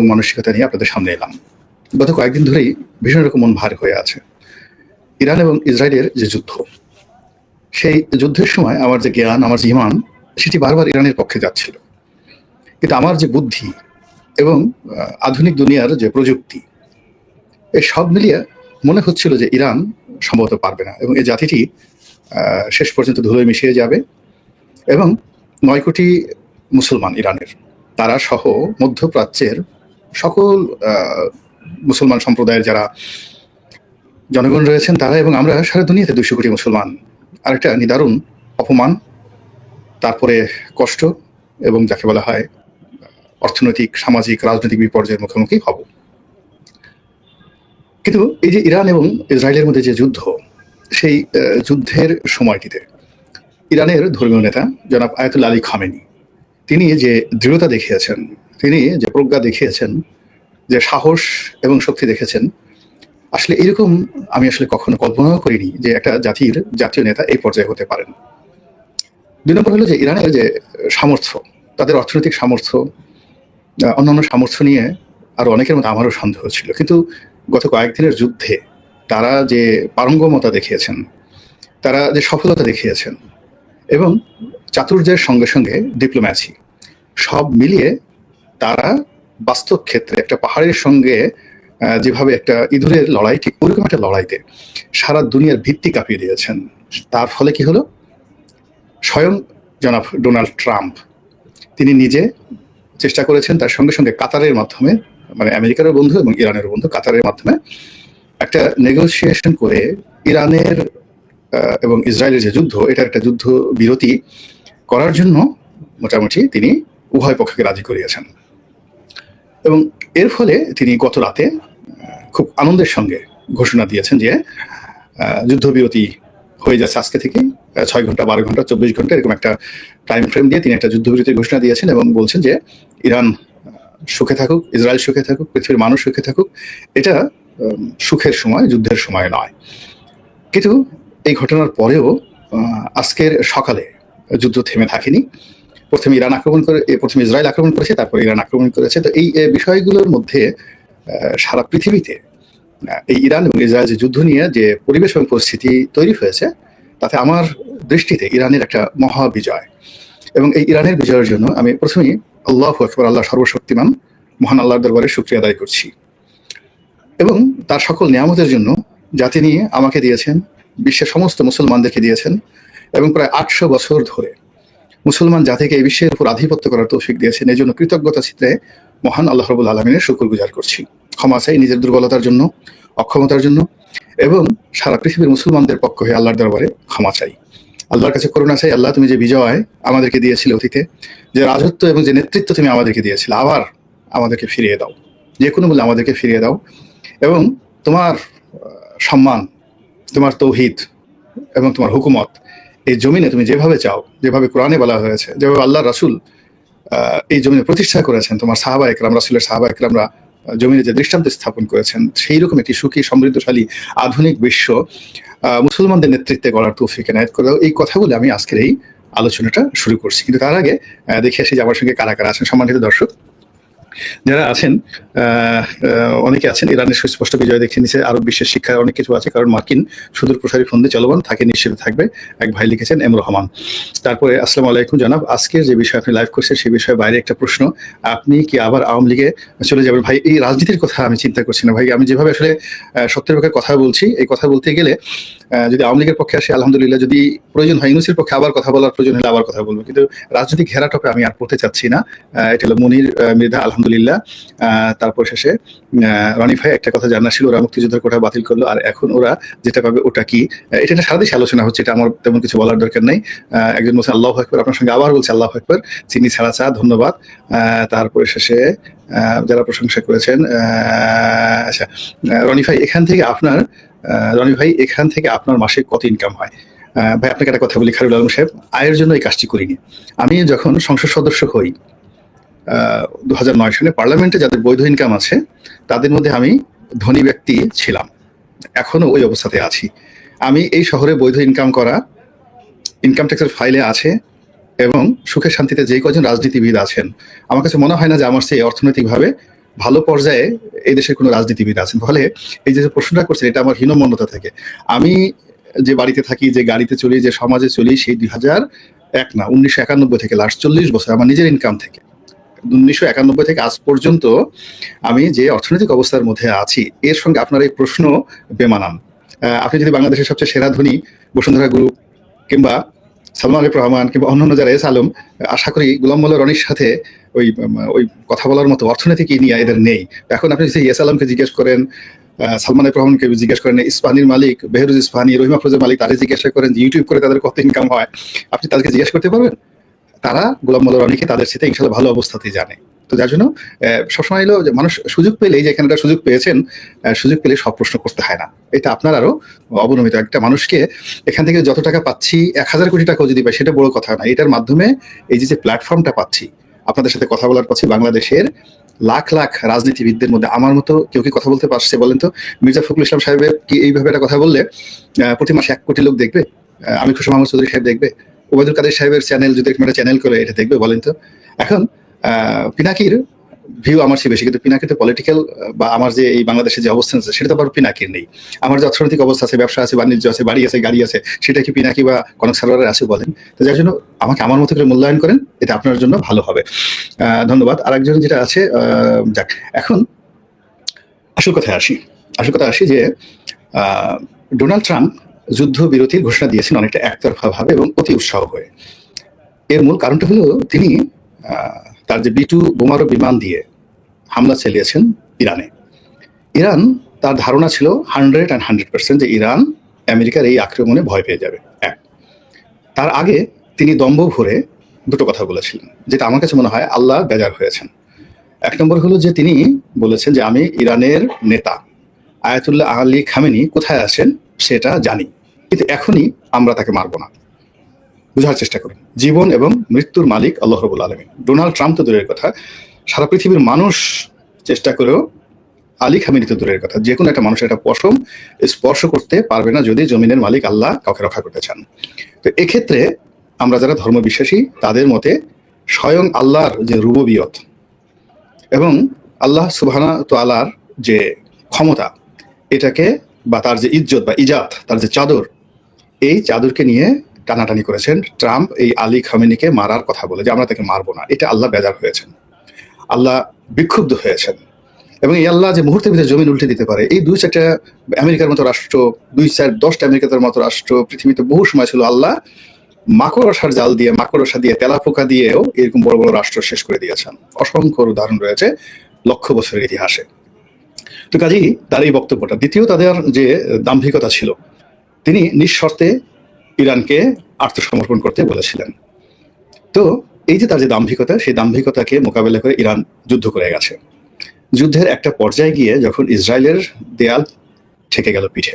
মানসিকতা নিয়ে আপনাদের সামনে এলাম। গত কয়েকদিন ধরেই ভীষণ রকম মন ভার হয়ে আছে। ইরান এবং ইসরায়েলের যে যুদ্ধ, সেই যুদ্ধের সময় আমার যে জ্ঞান, আমার যে ইমান, সেটি বারবার ইরানের পক্ষে যাচ্ছিল। কিন্তু আমার যে বুদ্ধি এবং আধুনিক দুনিয়ার যে প্রযুক্তি, এ সব মিলিয়ে মনে হচ্ছিল যে ইরান সম্ভবত পারবে না এবং এই জাতিটি শেষ পর্যন্ত ধুলোয় মিশিয়ে যাবে এবং নয় কোটি মুসলমান ইরানের, তারা সহ মধ্যপ্রাচ্যের সকল মুসলমান সম্প্রদায়ের যারা জনগণ রয়েছেন তারা এবং আমরা সারা দুনিয়াতে দুশো কোটি মুসলমান। আরেকটা নিদারুণ অপমান, তারপরে কষ্ট এবং যাকে বলা হয়, অর্থনৈতিক, সামাজিক, রাজনৈতিক বিপর্যয়ের মুখোমুখি হব। কিন্তু এই যে ইরান এবং ইসরায়েলের মধ্যে যে যুদ্ধ, সেই যুদ্ধের সময়টিতে ইরানের ধর্মীয় নেতা জনাব আয়াতুল্লা আলী খামেনি, তিনি যে দৃঢ়তা দেখিয়েছেন তিনি যে প্রজ্ঞা দেখিয়েছেন, যে সাহস এবং শক্তি দেখেছেন, আসলে এরকম আমি আসলে কখনো কল্পনাও করিনি যে একটা জাতির জাতীয় নেতা এই পর্যায়ে হতে পারেন। দুই নম্বর হলো যে ইরানের যে সামর্থ্য, তাদের অর্থনৈতিক সামর্থ্য অন্যান্য সামর্থ্য নিয়ে আরও অনেকের মধ্যে আমারও সন্দেহ ছিল। কিন্তু গত কয়েকদিনের যুদ্ধে তারা যে পারঙ্গমতা দেখিয়েছেন, তারা যে সফলতা দেখিয়েছেন এবং চাতুর্যের সঙ্গে সঙ্গে ডিপ্লোম্যাসি সব মিলিয়ে তারা বাস্তব ক্ষেত্রে একটা পাহাড়ের সঙ্গে যেভাবে একটা ইঁদুরের লড়াই, ঠিক ওরকম একটা লড়াইতে সারা দুনিয়ার ভিত্তি কাঁপিয়ে দিয়েছেন। তার ফলে কি হলো? স্বয়ং জনাব ডোনাল্ড ট্রাম্প, তিনি নিজে চেষ্টা করেছেন তার সঙ্গে সঙ্গে কাতারের মাধ্যমে মানে আমেরিকারও বন্ধু এবং ইরানের বন্ধু, কাতারের মাধ্যমে একটা নেগোসিয়েশন করে ইরানের এবং ইসরায়েলের যে যুদ্ধ, এটা একটা যুদ্ধ বিরতি করার জন্য মোটামুটি তিনি উভয় পক্ষকে রাজি করিয়েছেন। এবং এর ফলে তিনি গত রাতে খুব আনন্দের সঙ্গে ঘোষণা দিয়েছেন যে যুদ্ধবিরতি হয়ে যাচ্ছে আজকে থেকে ছয় ঘণ্টা, বারো ঘণ্টা, চব্বিশ ঘণ্টা, এরকম একটা টাইম ফ্রেম দিয়ে তিনি একটা যুদ্ধবিরতির ঘোষণা দিয়েছেন এবং বলছেন যে, ইরান সুখে থাকুক, ইসরায়েল সুখে থাকুক, পৃথিবীর মানুষ সুখে থাকুক, এটা সুখের সময়, যুদ্ধের সময় নয়। কিন্তু এই ঘটনার পরেও আজকের সকালে যুদ্ধ থেমে থাকেনি। প্রথমে ইরান আক্রমণ করে প্রথমে ইসরায়েল আক্রমণ করেছে, তারপর ইরান আক্রমণ করেছে। তো এই বিষয়গুলোর মধ্যে সারা পৃথিবীতে এই ইরান এবং ইসরায়েল যে যুদ্ধ নিয়ে যে পরিবেশ এবং পরিস্থিতি তৈরি হয়েছে, তাতে আমার দৃষ্টিতে ইরানের একটা মহা বিজয়। এবং এই ইরানের বিজয়ের জন্য আমি প্রথমেই আল্লাহ আকবর, আল্লাহ সর্বশক্তিমান, মহান আল্লাহর দরবারে শুক্রিয়া আদায় করছি। এবং তার সকল নিয়ামতের জন্য যা তিনি আমাকে দিয়েছেন, বিশ্বের সমস্ত মুসলমানদেরকে দিয়েছেন, এবং প্রায় আটশো বছর ধরে মুসলমান জাতিকে এই বিশ্বের উপর আধিপত্য করার তৌফিক দিয়েছেন। এই জন্য কৃতজ্ঞতা চিত্রে মহান আল্লাহ রবুল আলমিনের শুকুর গুজার করছি। ক্ষমা চাই নিজের দুর্বলতার জন্য, অক্ষমতার জন্য এবং সারা পৃথিবীর মুসলমানদের পক্ষ হয়ে আল্লাহর দরবারে ক্ষমা চাই। আল্লাহর কাছে করুণা চাই, আল্লাহ তুমি যে বিজয় আমাদেরকে দিয়েছিলে অতীতে, যে রাজত্ব এবং যে নেতৃত্ব তুমি আমাদেরকে দিয়েছিলে, আবার আমাদেরকে ফিরিয়ে দাও। যে কোনো মূল্যে আমাদেরকে ফিরিয়ে দাও এবং তোমার সম্মান, তোমার তৌহিদ এবং তোমার হুকুমত এই জমিনে তুমি যেভাবে চাও, যেভাবে কোরআনে বলা হয়েছে, যেভাবে আল্লাহ রাসুল এই জমিনে প্রতিষ্ঠা করেছেন, তোমার সাহাবা একরাম, রাসুলের সাহাবা একরামরা জমিনে যে দৃষ্টান্ত স্থাপন করেছেন সেই রকম একটি সুখী, সমৃদ্ধশালী, আধুনিক বিশ্ব মুসলমানদের নেতৃত্বে গড়ার তৌফিক এনায়ত করে এই কথাগুলো আমি আজকের এই আলোচনাটা শুরু করছি। কিন্তু তার আগে দেখে আসি যে আমার সঙ্গে কারা কারা আছেন সম্মানিত দর্শক। যারা আছেন অনেকে আছেন, ইরানের সুস্পষ্ট বিজয় দেখে নিছে, আরব বিশ্বের শিক্ষার অনেক কিছু আছে, কারণ মার্কিন সুদূর প্রসারী ফন্দে চলমান থাকে নিশ্চিত থাকবে, এক ভাই লিখেছেন এম রহমান। তারপরে, আসসালামু আলাইকুম জানাব আজকের যে বিষয় আপনি লাইভ করছেন সেই বিষয়ে বাইরে একটা প্রশ্ন, আপনি কি আবার আওয়ামী লীগে চলে যাবেন? ভাই, এই রাজনীতির কথা আমি চিন্তা করছি না। ভাই, আমি যেভাবে আসলে সত্যের পক্ষে কথা বলছি, এই কথা বলতে গেলে যদি আওয়ামী লীগের পক্ষে আসে, আলহামদুলিল্লাহ, যদি প্রয়োজন হয়, ইউনুসের পক্ষে আবার কথা বলার প্রয়োজন হলে আবার কথা বলব। কিন্তু রাজনৈতিক ঘেরাটপে আমি আর পড়তে চাচ্ছি না। এটা হলো মনির মৃধা আলহামদুলিল্লাহ। আহ, তারপর শেষে রনি ভাই একটা কথা জানা ছিল ওরা মুক্তিযুদ্ধের কোটা বাতিল করল আর এখন ওরা যেটা পাবে ওটা কি? এটা সারা দেশে আলোচনা হচ্ছে এটা আমার তেমন কিছু বলার দরকার নেই। একজন বলছে আল্লাহ আকবর আপনার সঙ্গে আবার বলছে আল্লাহ আকবর চিনি ছাড়া চা ধন্যবাদ। তারপরে শেষে যারা প্রশংসা করেছেন আচ্ছা রনি ভাই এখান থেকে আপনার রনি ভাই এখান থেকে আপনার মাসে কত ইনকাম হয়? ভাই আপনাকে একটা কথা বলি খারুল আলম সাহেব আয়ের জন্য এই কাজটি করিনি। আমি যখন সংসদ সদস্য হই দু হাজার নয় সালে পার্লামেন্টে যাদের বৈধ ইনকাম আছে, তাদের মধ্যে আমি ধনী ব্যক্তি ছিলাম। এখনও ওই অবস্থাতে আছি। আমি এই শহরে বৈধ ইনকাম করা ইনকাম ট্যাক্সের ফাইলে আছে এবং সুখে শান্তিতে যে কজন রাজনীতিবিদ আছেন, আমার কাছে মনে হয় না যে আমার সেই অর্থনৈতিকভাবে ভালো পর্যায়ে এই দেশের কোনো রাজনীতিবিদ আছেন। ফলে এই যে প্রশ্নটা করছেন, এটা আমার হীনমন্যতা থেকে। আমি যে বাড়িতে থাকি, যে গাড়িতে চলি, যে সমাজে চলি, সেই দুই হাজার এক না, উনিশশো একানব্বই থেকে লাস্ট চল্লিশ বছর আমার নিজের ইনকাম থেকে। উনিশশো একানব্বই থেকে আজ পর্যন্ত আমি যে অর্থনৈতিক অবস্থার মধ্যে আছি, এর সঙ্গে আপনার এই প্রশ্ন বেমানান। আপনি যদি বাংলাদেশের সবচেয়ে সেরা ধনী বসুন্ধরা গ্রুপ কিংবা সালমান আলিফ রহমান কিংবা অন্যান্য যারা এস আলম, আশা করি গুলাম মোল্লা রনির সাথে ওই ওই কথা বলার মতো অর্থনৈতিক নিয়ে এদের নেই। এখন আপনি যদি এস আলমকে জিজ্ঞেস করেন সালমান আলিফ রহমানকে জিজ্ঞেস করেন ইস্পাহানির মালিক, বেহরুজ ইস্পাহানি রহিম আফরোজের মালিক তাদের জিজ্ঞাসা করেন যে, ইউটিউব করে তাদের কত ইনকাম হয়, আপনি তাদেরকে জিজ্ঞেস করতে পারবেন? তারা গোলাম মোল্লা রনিকে তাদের সাথে ইনশাল্লাহ ভালো অবস্থাতেই জানে। তো যার জন্য সবসময় এলো যে মানুষ সুযোগ পেলেই যে এখানে সুযোগ পেয়েছেন সুযোগ পেলে সব প্রশ্ন করতে হয় না। এটা আপনার আরও অবনমিত। একটা মানুষকে এখান থেকে যত টাকা পাচ্ছি, এক হাজার কোটি টাকাও যদি পাই, সেটা বড় কথা না এটার মাধ্যমে এই যে যে প্ল্যাটফর্মটা পাচ্ছি, আপনাদের সাথে কথা বলার পাচ্ছি, বাংলাদেশের লাখ লাখ রাজনীতিবিদদের মধ্যে আমার মতো কেউ কি কথা বলতে পারছে বলেন তো? মির্জা ফখরুল ইসলাম সাহেবের কি এইভাবে একটা কথা বললে প্রতি মাসে এক কোটি লোক দেখবে? আমি খুশি মোহাম্মদ চৌধুরী সাহেব দেখবে? ওবায়দুল কাদের সাহেবের চ্যানেল যদি এরকম একটা চ্যানেল করে, এটা দেখবে, বলেন তো। এখন পিনাকির ভিউ আমার চেয়ে বেশি, কিন্তু পিনাকিতে পলিটিক্যাল বা আমার যে এই বাংলাদেশের যে অবস্থান আছে, সেটা তো আবার পিনাকির নেই। আমার যে অর্থনৈতিক অবস্থা আছে, ব্যবসা আছে, বাণিজ্য আছে, বাড়ি আছে, গাড়ি আছে, সেটা কি পিনাকি বা কনক সার্ভারের আছে বলেন? তো যার জন্য আমাকে আমার মতো করে মূল্যায়ন করেন, এটা আপনার জন্য ভালো হবে। ধন্যবাদ। আরেকজন যেটা আছে যাক, এখন আসল কথায় আসি। আসল কথা আসি যে ডোনাল্ড ট্রাম্প যুদ্ধ বিরতির ঘোষণা দিয়েছেন অনেকটা একতরফা ভাবে এবং অতি উৎসাহ হয়ে এর মূল কারণটা হলো তিনি তার যে বিটু বোমারো বিমান দিয়ে হামলা চালিয়েছেন ইরানে। ইরান, তার ধারণা ছিল হান্ড্রেড অ্যান্ড হান্ড্রেড পার্সেন্ট যে ইরান আমেরিকার এই আক্রমণে ভয় পেয়ে যাবে। এক, তার আগে তিনি দম্ভ ভরে দুটো কথা বলেছিলেন, যেটা আমার কাছে মনে হয় আল্লাহ বেজার হয়েছেন। এক নম্বর হলো যে তিনি বলেছেন যে আমি ইরানের নেতা, আয়াতুল্লাহ আলী খামেনি কোথায় আছেন সেটা জানি। কিন্তু এখনই আমরা তাকে মারব না। বোঝার চেষ্টা করুন। জীবন এবং মৃত্যুর মালিক আল্লাহ রবুল আলমিন। ডোনাল্ড ট্রাম্প তো দূরের কথা। সারা পৃথিবীর মানুষ চেষ্টা করেও আলী খামেনি তো দূরের কথা। যে কোনো একটা মানুষের একটা পশম স্পর্শ করতে পারবে না যদি জমিনের মালিক আল্লাহ কাউকে রক্ষা করতে চান। তো এক্ষেত্রে আমরা যারা ধর্মবিশ্বাসী তাদের মতে স্বয়ং আল্লাহর যে রুববিয়ত এবং আল্লাহ সুবহানা তো আল্লাহর যে ক্ষমতা, এটাকে বা তার যে ইজ্জত বা ইজাত, তার যে চাদর এই চাদরকে নিয়ে টানাটানি করেছেন ট্রাম্প, এই আলী খামেনিকে মারার কথা বলে যে আমরা তাকে মারবো না। এটা আল্লাহ বেজার হয়েছেন। আল্লাহ বিক্ষুব্ধ হয়েছেন। এবং এই আল্লাহ যে মুহূর্তের ভিতরে জমিন উল্টে দিতে পারে, এই দুই চারটা আমেরিকার মতো রাষ্ট্র, দুই চার দশটা আমেরিকার মতো রাষ্ট্র, পৃথিবীতে বহু সময় ছিল আল্লাহ মাকড়সার জাল দিয়ে, মাকড়সা দিয়ে, তেলাপোকা দিয়েও এরকম বড় বড় রাষ্ট্র শেষ করে দিয়েছেন। অসংখ্য উদাহরণ রয়েছে লক্ষ বছরের ইতিহাসে। তো কাজেই তার এই বক্তব্যটা। দ্বিতীয় তাদের যে দাম্ভিকতা ছিল তিনি নিঃশর্তে ইরানকে আত্মসমর্পণ করতে বলেছিলেন। তো এই যে তার যে দাম্ভিকতা, সেই দাম্ভিকতাকে মোকাবেলা করে ইরান যুদ্ধ করে গেছে। যুদ্ধের একটা পর্যায়ে গিয়ে যখন ইসরায়েলের দেয়াল ঠেকে গেল পিঠে।